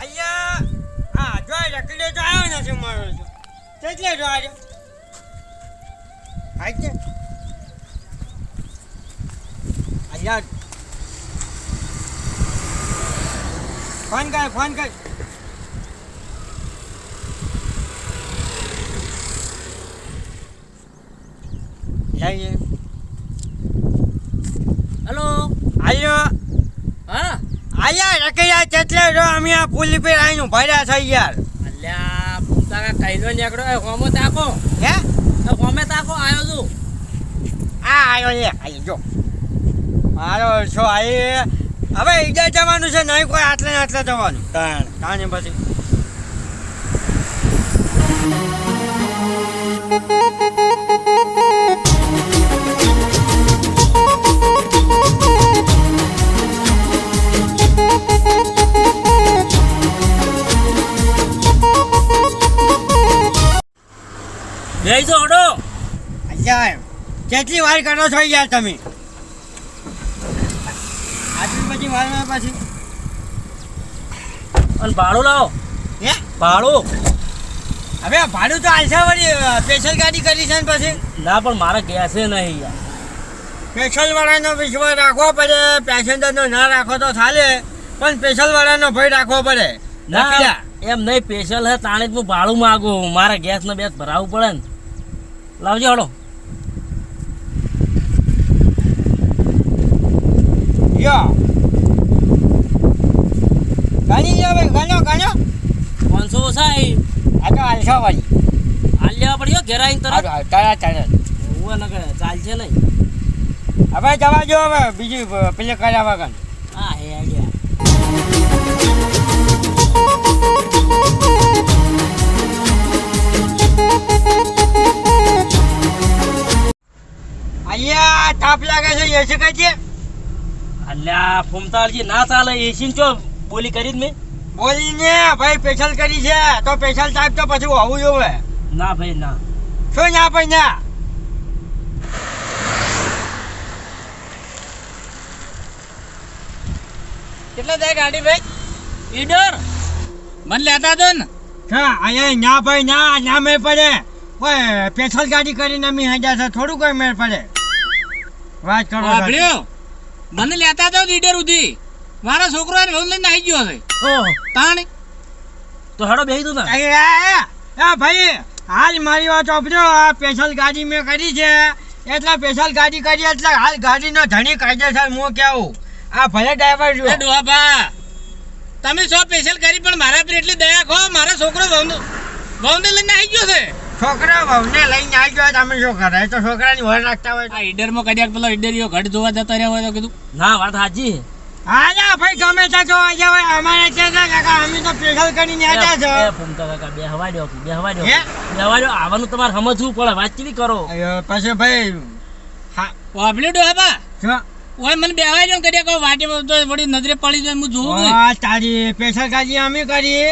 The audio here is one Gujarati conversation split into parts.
અહીંયા હા જો રખડે તો આવ્યો નથી મારો કેટલે જો આવ્યો આજે અહીંયા ફોન કર ફોન કર. Yeah, હલો આયો હા આયા રખડ્યા કેટલે જો અમે આ પુલ પર આવીને ભર્યા છે યાર. અલ્યા ભૂમતા કા કઈનો નીકળો એ હોમો તાકો હે? એ હોમે તાકો આયો છું. આ આયો લે આઈ જો. મારો છો આઈ હવે ઈજા જવાનું છે નહીં કોઈ આટલે આટલે જવાનું. તાણ. તાણે પછી. હડો અલ્યા કેટલી વાર કરો છો યાર તમે? આટલી બધી વારમાં પછી. અને ભાડું લાવો. હે? ભાડું. હવે ભાડું તો આલસા વળી સ્પેશિયલ ગાડી કરી છે ને પછી? ના પણ મારા ગેસે નહીં યાર. સ્પેશિયલ વાળાનો વિશ્વાસ રાખવો પડે પેસેન્જરનો ના રાખો તો ચાલે પણ સ્પેશિયલ વાળાનો ભય રાખવો પડે. ના એમ નહીં સ્પેશિયલ હે તાણે જ હું ભાડું માગું. મારે ગેસ નો બેસ ભરાવવું પડે ને. લાવજો હળો યો. ગાણી લ્યો ભાઈ ગાડો ગાડો પાંચસો ઓછા આવી આ તો આલશો વળી હાલ લેવા પડ્યો ઘેર આવીને તરત. તારા ચાલશે નહીં. હવે જવા જો હવે બીજી પેલે કર્યા વગર. અહીંયા તાપ લાગે છે એસી કઈ છે? અલ્યા ફૂમતાળજી ના ચાલે એસી ચો બોલી કરી મેં. બોલી ને ભાઈ પેશલ કરી છે તો પેશલ ટાઈપ તો પછી હોવું જોવે ના ભાઈ ના. શું ના ભાઈ ના? કેટલા થાય ગાડી ભાઈ? ઈડર? મને લેતા દો ને. હા અહીંયા ના ભાઈ ના ના મેળ પડે. ઓય સ્પેશિયલ ગાડી કરીને મેં હજા છે થોડું કઈ મેળ પડે. વાત કરો છો. મને લેતા જાવ લીડર સુધી. મારા છોકરો વહુ લઈને આવી ગયો છે. ઓહ. તાણી. તો હડો બેહી દો ના ભાઈ હાલ મારી વાત આપજો આ સ્પેશિયલ ગાડી મેં કરી છે. એટલે સ્પેશિયલ ગાડી કરી એટલે હાલ ગાડીનો ધણી કાયદેસર હું કેવું? આ ભલે ડ્રાઈવર જો. ડોબા તમે સો સ્પેશિયલ કરી પણ મારા પર એટલી દયા ખો. મારા છોકરો વહુને લઈને આવી ગયો છે. છોકરા વહુને લઈને આવી ગયો તમે શું કરે? તો છોકરાની વર રાખતા હોય. આ ઈડરમાં કદાચ પેલો ઈડરીઓ ઘડ જોવા જતા રહ્યા હોય તો કીધું ના વાત સાચી હા ના ભાઈ ગમે ત્યાં જોવા જવાય અમારે ત્યાં કાકા અમે તો સ્પેશિયલ કરીને આવ્યા છો. ફૂમતા કાકા બે હવા દો બે હવા દો હે? બે હવા દો આવવાનું તમારે સમજવું પડે. વાતચીત કરો? પછી ભાઈ હા. વાપર્યો ડોહા બા? ઓય મને બેવાય જો કદાચ કોઈ વાટે તો વળી નજરે પડી જાય હું જોઉં આ તારી સ્પેશિયલ કાજી અમે કરી.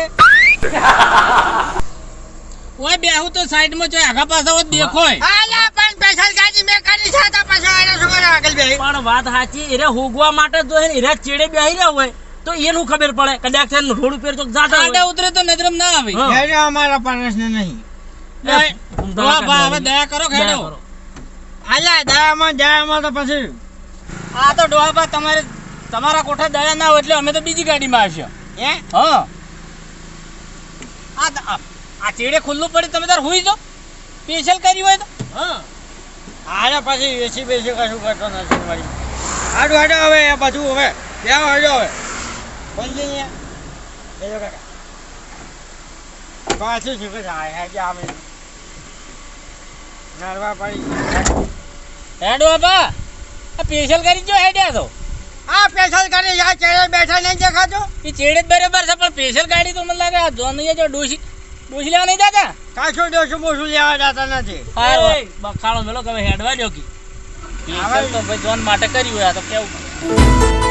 ઓય બેહુ તો સાઈડમાં જો આગા પાછા હોત દેખોય આલા પણ સ્પેશિયલ ગાડી મેં કરી છે તો પાછો આને શું કરે આગળ બે પણ વાત સાચી એરે હુગવા માટે જો હે એરે ચીડે બેહી રહ્યા હોય તો એનું ખબર પડે. કદાચ છે રોડ ઉપર તો જાતા આડા ઉતરે તો નજરમ ના આવે. હા. અમારા જો અમારા નહીં બા કાકા હવે દયા કરો ખેડો કરો. આલા દયામાં દયામાં તો પછી. આ તો ડોહા તમારે તમારા કોઠા દયા ના હોય એટલે અમે તો બીજી ગાડીમાં આવશો હે? હા. આ ત- આ ચેડે ખુલ્લું પડે તમે તાર હુઈ જો. સ્પેશિયલ કરી હોય તો. હા. આને પછી એસી બેસી કશું કરતો નથી મારી. હાડો હાડો હવે એ બધું હવે. ત્યાં હાડો હવે. બોલજે બેજો કાકા. પાછું શું કે આ હે કે આમે નરવા પડી. હેડો બાબા આ સ્પેશિયલ કરી જો હેડ્યા તો. આ સ્પેશિયલ કરી આ ચેડે બેઠા નહીં દેખાતો. એ ચેડે જ બરાબર છે પણ સ્પેશિયલ ગાડી તો મને લાગે આ જોન જો ડોશી ડોશી લેવા નહીં દાદા કાશું ડોશું બોશું લેવા જતા નથી. બખાડો મેલો કે હેડવા દો કી. તો ભાઈ જોન માટે કર્યું આ તો કેવું?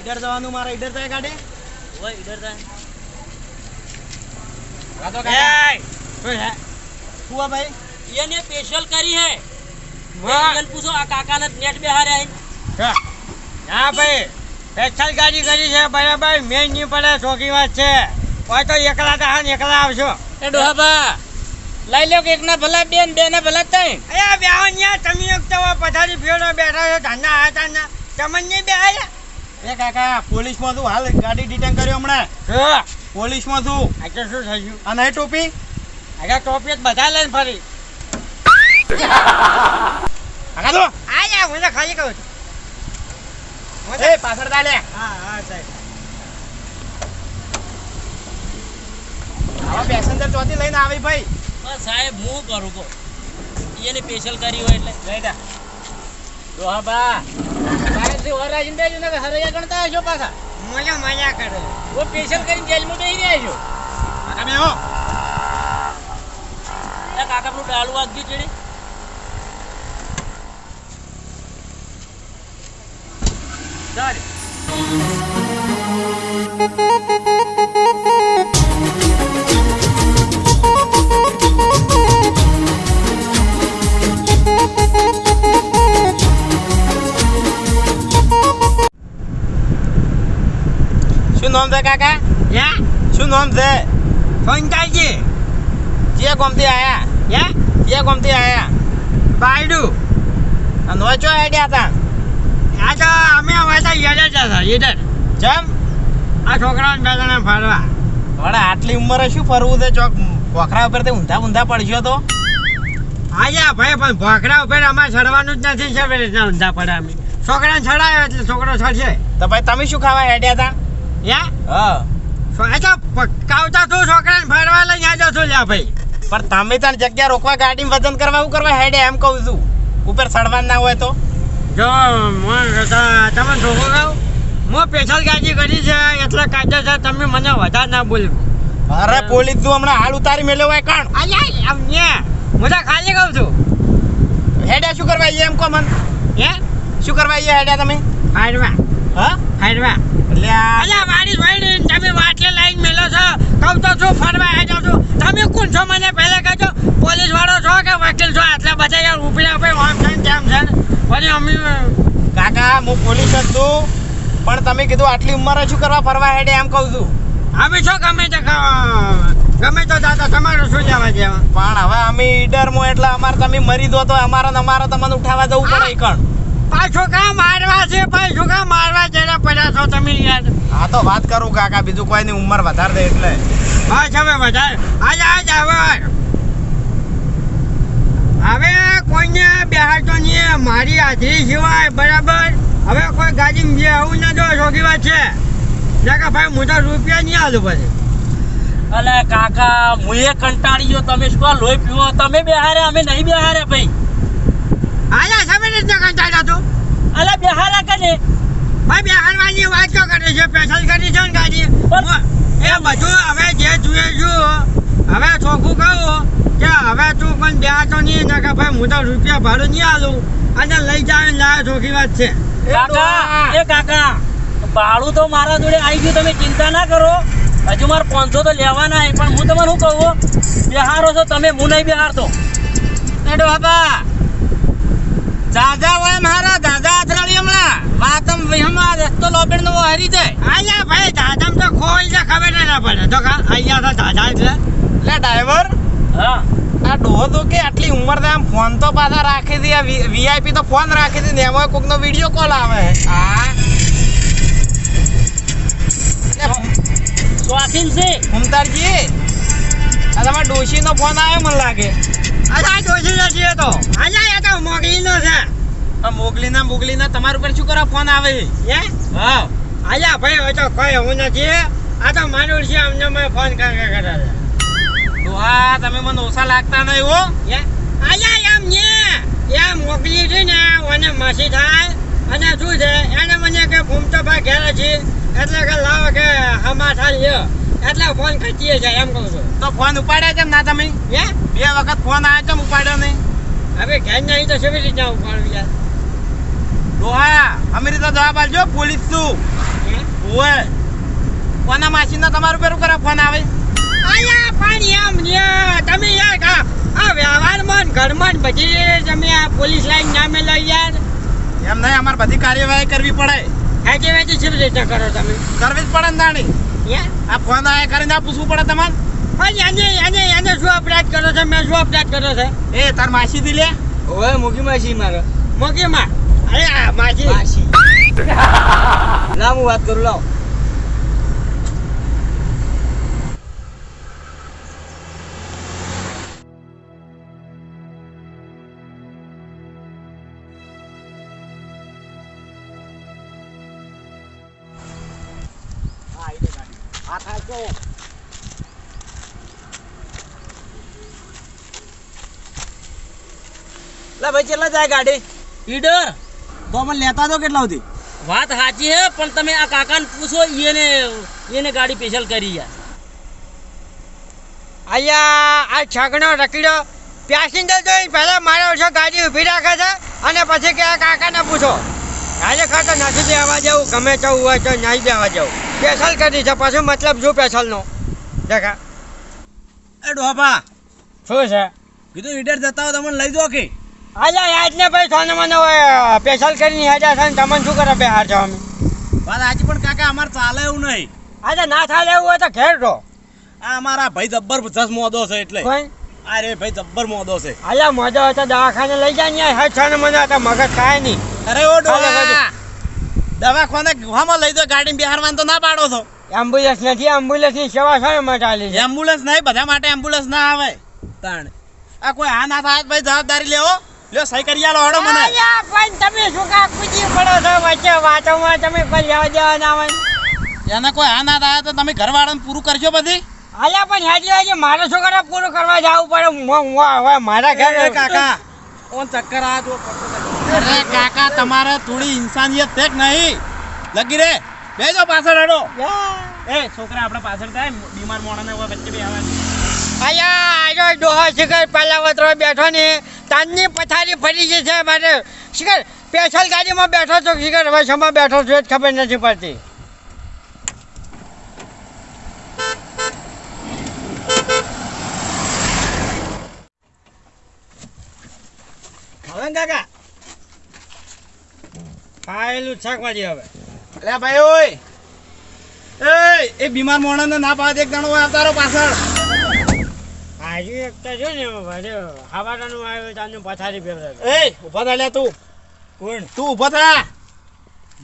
ઈડર જવાનું મારા ઈડર થાય ગાડી ઓય ઈડર જા વાતો એ, શું હે કુવા ભાઈ? એને સ્પેશિયલ કરી હે. મેં પૂછો આ કાકાને નેટ બેહાર્યા હે. હા. ભાઈ. સ્પેશિયલ ગાડી કરી છે બરાબર. મેં નહીં પડે ચોકી વાત છે. હોય તો એકલા તા હા ને એકલા આવશો એ ડોહાબા લઈ લો કે એકના ભલા બે ને બે ના ભલા ત્રણ અરે બેહો ન્યા તમે એક તો પથારી ફેરો બેઠા છો ધંધા હતા ના તમને નહીં બેહાયા એ કાકા પોલીસમાં છું હાલ? ગાડી ડિટેન કર્યો હમણાં? હા. પોલીસમાં છું આજે શું થયું? અને એ ટોપી? આગળ ટોપી જ બધા લઈને ફરી. કાકા તો? આ જા હું તો ખાલી કહું છું. એ પાછળ ચાલે હા હા સાહેબ. આવા પેસેન્જર ચોથી લઈને આવી ભાઈ. બસ સાહેબ હું કરું કો એને સ્પેશિયલ કરી હોય એટલે. જઈ દોહા ડોહાબા જે ઓર ને હરૈયા ગણતા હશો પાછા. મજા મજા કરો. ઓ સ્પેશિયલ કરીને જેલમાં બેહી રહ્યા છો કાકા બે હો કાકા પેલું ડાળું વાગજ્યું ચેડી. ચાલ. નામ છે કાકા? યા શું નામ છે? ફંટાજી જે ગમતી આયા? યા જે ગમતી આયા? બાયડુ. અને નોચો આઈડિયા હતા? આ તો અમે તો યડે જ હતા યડે જેમ? આ છોકરાઓને બે જણા ફરવા. વડા આટલી ઉંમરે શું ફરવું છે? ચોક ભોખરા ઉપર તે ઊંધા ઊંધા પડશો તો? આયા ભાઈ પણ ભોખરા ઉપર અમારે ચડવાનું જ નથી છે રીતના ઊંધા પડે અમે છોકરાને ચડાયો એટલે છોકરો ચડશે. તો ભાઈ તમે શું ખાવા હેડ્યા હતા? યા? હા. અચ્છા એ તો છોકરાને ફરવા લઈને આજો છું લ્યા ભાઈ. પણ તમે તને જગ્યા રોકવા ગાડી વજન કરવા એવું કરવા હેડે એમ કહું છું. ઉપર સડવાન ના હોય તો. જો તમે છોકરો કહું હું સ્પેશિયલ ગાડી કરી છે એટલે કાયદેસર તમે મને વધારે ના બોલ્યું. અરે પોલીસ તું હમણાં હાલ ઉતારી મેલ્યો હોય કાણ? હું તો ખાલી કહું છું. હેડે શું કરવા એમ કહો મન? હે? શું કરવા હેડ્યા તમે? હાડવા હા? હાડવા આ અલ્યા મારી ભાઈ તમે વાટલે લાઈન મેલો છો? કહું તો છું ફરવા આવ્યા છું? તમે કોણ છો? મને પહેલા કહેજો. પોલીસ વાળો છો કે વકીલ છો? આટલા બધા યાર ઊભી આપે આમ છે તેમ છે પછી અમે કાકા હું પોલીસ જ છું. પણ તમે કીધું આટલી ઉંમરે શું કરવા ફરવા હેડે એમ કહું છું. અમે છો ગમે તે ગમે તો દાદા તમારું શું જવા દેવા પણ હવે અમે ઈડરમાં એટલે અમારે તમે મરી દો તો અમારે અમારે તમને ઉઠાવવા જવું પડે કણ. પાછું કા મારવા છે પાછું કા મારવા જરા પડ્યા છો તમે યાર. હા તો વાત કરું કાકા બીજું કોઈ ની ઉંમર વધારે દે એટલે. હા તમે વધારે. આજ આજ હવે હવે કોઈને બેહાડતો નહીં મારી હાજરી સિવાય બરાબર? હવે કોઈ ગાડી આવું ના જો છોકરી વાત છે. જાકા ભાઈ હું તો રૂપિયા નહીં આલું પછી. અલે કાકા હું એ કંટાળી ગયો તમે શું લોહી પીવો? તમે બેહાર્યા અમે નહીં બેહાર્યા ભાઈ. આયા તમે નથી કંટાળ્યા તું. અલે બેહાર્યા કને ભાઈ બેહાડવાની વાત તો કરે છે? સ્પેશિયલ કરી છે ને ગાડી? એ બધું હવે જે જોઈએ છું હવે ચોખ્ખું કહું કે હવે તું પણ બેહાતો નહીં ને કે ભાઈ હું તો રૂપિયા ભાડું નહીં આલું. અને લઈ જાવ લાવે ચોખ્ખી વાત છે. કાકા! એ કાકા! ભાડું તો મારા જોડે આવી ગયું તમે ચિંતા ના કરો. હજુ મારે પાંચસો તો લેવાના પણ હું તમને શું કહું બિહારો છો તમે હું નહીં બિહારતો. બાબા દાદા હોય મારા દાદા અથડાડી હમણાં. વાતમ હમણાં રસ્તો લોબેડ નો હારી જાય. અહીંયા ભાઈ દાદા તો ખોઈ છે ખબર ના પડે. તો કા અહીંયા તો દાદા એટલે એટલે ડ્રાઈવર. હા. આ ડોહો તો કે આટલી ઉંમર થાય આમ ફોન તો પાછા રાખી દે વીઆઈપી તો ફોન રાખી દે ને એમાં કોક નો વીડિયો કોલ આવે. હા. શોખીન છે. મમતારજી આ તમારા ડોશી નો ફોન આવ્યો મને લાગે. અચ્છા જોજી એ તો અહીંયા એ તો મોગલી નો છે આ મોગલી ના મોગલી ના તમારા ઉપર શું કરવા ફોન આવે હે? હા. અહીંયા ભાઈ હવે તો કોઈ હું નથી. આ તો મારું છે અમને મેં ફોન કર કર કરે તો આ તમે મને ઓછા લાગતા નહીં હો. હે? અહીંયા એમ ને. એમ મોકલી છે ને મને માસી થાય. અને શું છે? એને મને કે ઘૂમતો ભાઈ ઘેરે છે. એટલે કે લાવ કે હમા થાય એટલે ફોન ખચીએ છે એમ કહું છું. તો ફોન ઉપાડ્યા કેમ ના તમે? હે? બે વખત ફોન આવ્યો કેમ ઉપાડ્યો નહીં? હવે ઘેર નહીં તો કેવી રીતે ઉપાડું યાર? ડોહા અમે રીતે જવાબ આલજો પોલીસ તું. ઓએ કોના માસીના તમારું પેરું કરે ફોન આવે? આયા પાણી એમ ને તમે યાર કા આ વ્યવહારમાં ને ઘરમાં ને બધી તમે આ પોલીસ લાઈન નામે લઈ યાર. એમ નહીં અમારે બધી કાર્યવાહી કરવી પડે. હેજી વેચી છે રીતે કરો તમે? કરવી જ પડે ને યાર આ ફોન આયા કરીને આ પૂછવું પડે તમારે? પણ એને એને એને શું અપરાધ કર્યો છે? મેં શું અપરાધ કર્યો છે? એ તાર માસી દી લે. ઓવે મૂકી માસી મારે. મોકીમાં અરે માસી. માસી. લાવ હું વાત કરું લાવ. લા ભાઈ કેટલા જાય ગાડી? ઈડર તો મને લેતા તો કેટલા સુધી? વાત સાચી હે પણ તમે આ કાકાને પૂછો એને એને ગાડી સ્પેશિયલ કરી યાર અહીંયા આ છગણો રકડ્યો પેસેન્જર જોઈ પહેલા મારા ઓછો ગાડી ઊભી રાખે છે અને પછી કે આ કાકાને પૂછો. આજે ખાતર નથી દેવા જવું ગમે તેવું હોય તો નહીં દેવા જવું. સ્પેશલ કરી છે પછી મતલબ શું સ્પેશલનો દેખા. એ ડોહા શું છે? કીધું ઈડર જતા હો તમને લઈ દો કે? અલ્યા આજ ને ભાઈ સોને મને સ્પેશિયલ કરીને હાજર છે તમને શું કરે બેહાર છો અમે? વાત આજે પણ કાકા અમારે ચાલે એવું નહીં. આજે ના ચાલે એવું હોય તો ઘેર રહો. આ અમારા ભાઈ જબ્બર જસ મોદો છે એટલે. અરે ભાઈ જબ્બર મોદો છે. અલ્યા મજા હતો દવાખાને લઈ જાય ને હેડ છો મને તો મગજ ખાય નહીં. અરે ઓ હાલો, ડોહા દવાખાને ગુહામાં લઈ દો ગાડી બિહારવાનું તો ના પાડો છો. એમ્બ્યુલન્સ નથી એમ્બ્યુલન્સની સેવા છે માટે ચાલી એમ્બ્યુલન્સ નહીં બધા માટે એમ્બ્યુલન્સ ના આવે. તાણ. આ કોઈ આ ના થાય ભાઈ જવાબદારી લેવો. લ્યો સહી કરી આલો હડો મને. અલ્યા, પણ તમે શું કા કૂદી પડો છો? વચ્ચે વાતોમાં તમે કોઈ લેવા દેવા ના હોય. એને કોઈ આ ના થાય તો તમે ઘરવાળાને પૂરું કરશો બધી. અલ્યા પણ હેડી હોય મારે શું પૂરું કરવા જવું પડે? હવે મારા ઘરે કાકા. ઓન ચક્કર આ જો અરે કાકા તમારે થોડી ઇન્સાનિયત છે નહીં? લગી રે. બેજો પાછળ હડો. એ છોકરા આપણે પાછળ થાય બીમાર મોણાને હવે વચ્ચે બે આવે અલ્યા આજો ડોહો શિખર પહેલા વતરો બેઠો ને તાનની પથારી ફરી ગઈ છે મારે. શિખર સ્પેશિયલ ગાડીમાં બેઠો છો શિખર? હવે શેમાં બેઠો છો એ જ ખબર નથી પડતી. હવે કાકા? ખાયેલું શાકભાજી હવે. અલ્યા ભાઈ ઓય. એ બીમાર મોણાને ના પાડે એક દાણો આવતારો પાછળ. આજુ એક તો છે ને ભાઈ હવાડાનું આવ્યું તાનું પથારી ફેરવે. એ ઊભા થા લ્યા તું. કોણ? તું ઊભો થા.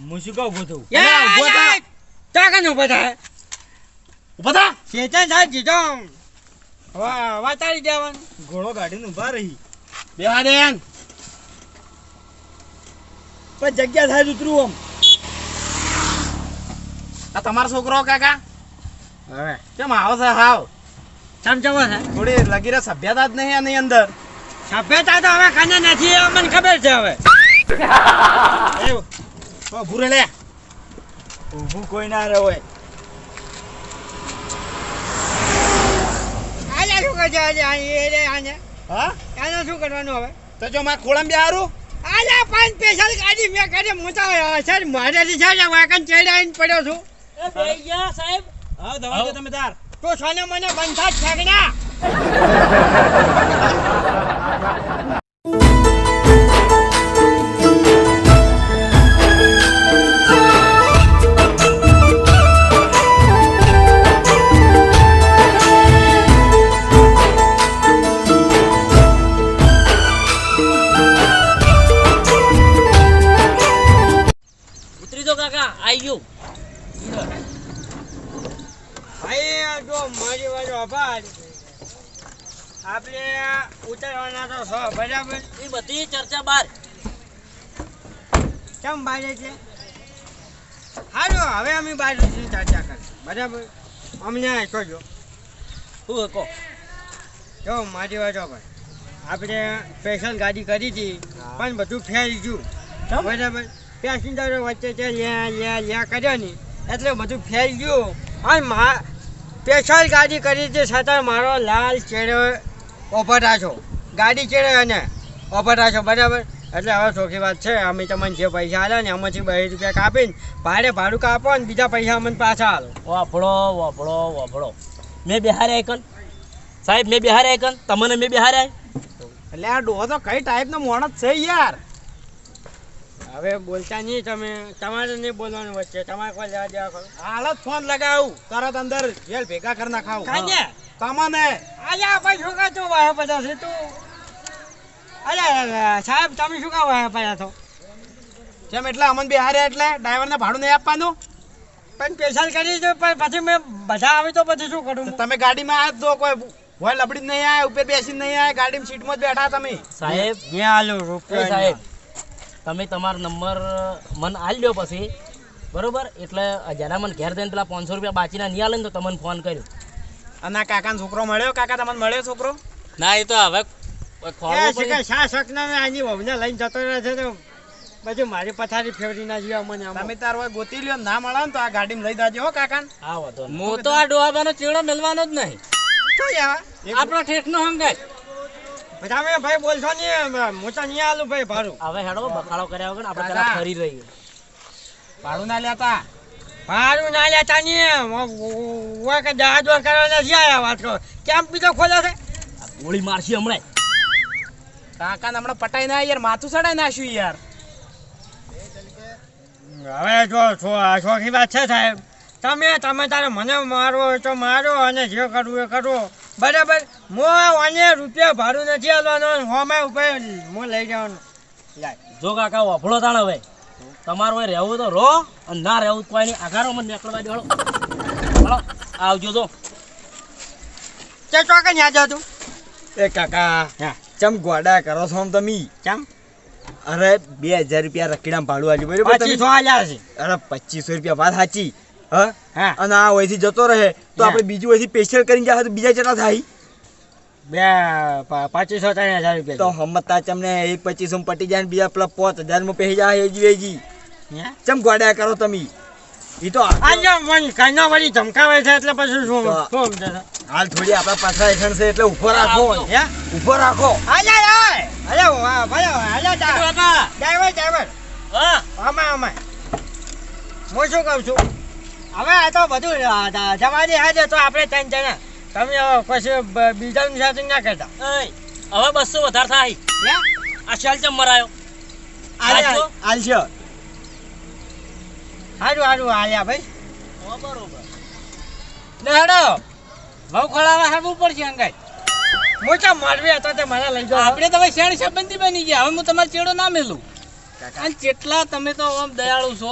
હું શું કહું અલ્યા, ઊભો થા. ચાકન ઊભો થાય ઊભો થા. ચેતન સાહેબ જીતો વાતાડી દેવાનું ઘોડો ગાડીને ઊભા રહી. બેહા દેન પણ જગ્યા થાય ઉતરું આમ. આ તમારો છોકરો કાકા? હવે. કેમ આવો છે હાવ? સમજાવો છે થોડી લગી રે સભ્યતા જ નહીં આની અંદર. સભ્યતા તો હવે ખાને નથી એ મને ખબર છે હવે. ઓ ભૂરે લે. ઊભું કોઈ ના રહે હોય. આજે શું કરશે આજે? આ એ રે આને. હા? આને શું કરવાનું હવે? તો જો મારે ખોળામાં બેહારું આજે પાંચ સ્પેશિયલ ગાડી મેં કરી હું તો સર મારેથી છે વાકન ચડાવીને પડ્યો છું. એ બેહી ગયા સાહેબ. હા દવા તમે તાર. તો સોને મને બંધા જ છગના આપણે ઉતરવાના તો છો બરાબર? એ બધી ચર્ચા બહાર કેમ બહાર છે? સારું હવે અમે બહાર ચર્ચા કરીશું. બરાબર? અમને કહેજો શું કહો. જો મારી વાત ભાઈ આપણે સ્પેશિયલ ગાડી કરી હતી પણ બધું ફેરી ગયું બરાબર? પેસેન્જરો વચ્ચે છે લ્યા લ્યા લ્યા કર્યો ને એટલે બધું ફેરી ગયું અને મા સ્પેશિયલ ગાડી કરી હતી છતાં મારો લાલ ચેડો ઓભર છો ગાડી ચડે અને ઓફર છો બરાબર? એટલે હવે ચોખી વાત છે અમે તમને જે પૈસા આલ્યા ને એમાંથી બે રૂપિયા કાપીને ભાડે ભાડું કાપો ને બીજા પૈસા અમને પાછા આલો. વાપડો વાપડો વાપડો મેં બિહાર્યા એકન સાહેબ મેં બિહાર્યા એકન તમને મેં બિહાર્યા એટલે આ ડોહો તો કઈ ટાઈપનો જ છે યાર? હવે બોલતા નહીં તમે. તમારે નહીં બોલવાનું વચ્ચે. તમારે કોઈ લેવા દેવા કરો હાલત ફોન લગાવું. તરત અંદર જેલ ભેગા કરી નાખાવું. કાંજે તમને. આજે ભાઈ શું કાં તું વાહ બધા છે તું. અલ્યા સાહેબ તમે શું કહો વાહ પડ્યા છો? જેમ એટલે અમન બિહાર્યા એટલે ડ્રાઈવરને ભાડું નહીં આપવાનું? પણ પેશાલ કરી દો પણ પછી મેં બધા આવે તો પછી શું કરું? તમે ગાડીમાં આવ્યા તો કોઈ હોય લબડી નહીં આયા ઉપર બેસી નહીં આયા ગાડીમાં સીટમાં જ બેઠા તમે. સાહેબ મેં આલો રૂપિયા સાહેબ તમે તમારો નંબર મને આલી દો પછી. બરોબર? એટલે જરા મને ઘેર દઈને પેલા પાંચસો રૂપિયા બાચીના નહીં આલે ને તો તમને ફોન કર્યો. અને આ કાકાનો છોકરો મળ્યો? કાકા તમને મળ્યો છોકરો? ના એ તો હવે લઈને જતો રહે છે તો પછી મારી પથારી ફેરવી ના જીવા મને તમે તાર હોય ગોતી લ્યો ના મળે ને તો આ ગાડીમાં લઈ જાજો હો કાકાને. હા હું તો આ ડોહાબાનો ચીડો મેલવાનો જ નહીં. શું યાર? આપણો હંગાય તમે ભાઈ બોલશો નહીં મોચા નહીં આલું ભાઈ ભાડું. હવે હેડો બખાડો કર્યા વગર આપણે પેલા ફરી રહીએ. ભાડું ના લેતા. ભાડું ના લેતા નહીં હું કે દા કરવા નથી આયા વાત કરો કેમ બીજો ખોલ્યો છે? ગોળી મારશી હમણાં. કાકાને હમણાં પટાઈ ના યાર માથું ચડાઈ નાખ્યું યાર. હવે જો છો આ શોખી વાત છે સાહેબ. તમે તમે તારે મને મારો હોય તો મારો અને જે કરવું એ કરો. બરાબર. મો અને રૂપિયા ભાડું નથી આલવાનો હોમે ઉપર મો લઈ જવાનો. લાય જો કાકા વફળો તાણ હવે. તમારું રહેવું તો રો અને ના રહેવું તો એની નહીં આઘારો મને નીકળવા દો હળો આવજો તો ચે ચોકે ન્યા જા તું. એ કાકા ચમ ગોડા કરો છો આમ તમે? કેમ અરે બે હજાર રૂપિયા રકીડા ભાડું આલ્યું બરાબર પચીસો તમે? આલ્યા છે. અરે પચીસો રૂપિયા વાત સાચી. હા? હા. અને આ વયથી જતો રહે તો આપણે બીજું વયથી સ્પેશિયલ કરીને જાય તો બીજા કેટલા થાય? બે પચીસો ત્રણ હજાર તો રૂપિયા હમતા ચમને એક પચીસો પટી જાય ને બીજા પેલા પાંચ હજારમાં પહેરી જાય એજી હે? ચમ કરો તમે? એ તો હાલ- કઈના વળી ધમકાવે છે એટલે પછી શું? હાલ થોડી આપણા પાછા હેઠળ છે એટલે ઊભો રાખો. હે? ઊભો રાખો. ભાઈ આલે ડ્રાઈવર ડ્રાઈવર. હા. આમાં આમાં. હું શું કહું છું? હવે આ તો બધું અ, દ- જવાની હાજે તો આપણે ત્રણ જણા. તમે પછી બીજા સેટિંગ ના કરતા. હવે બસો વધારે થાય. આ શેલ ચમ મરાયો? આલે હાચો? હાલ હારું હારું આલ્યા ભાઈ. બરોબર. ભાવ ખોળાવા હારવું પડશે હું તો મળવી હતો તે મને લઈ જાઓ. આપણે તમે શેણ સંબંધી બની ગયા. હવે હું તમારે ચેડો ના મેલું. અને જેટલા તમે તો આમ દયાળુ છો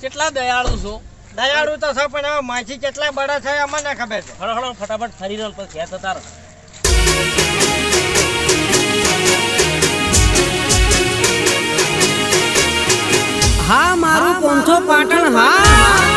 કેટલા દયાળુ છો દયાળુ તો છે પણ હવે માછી કેટલા બડા છે અમને ખબર છે. હળો હળો ફટાફટ ફરી રહ્યો પછી ઘેર જતા હા મારું પંથો પાટણ હા.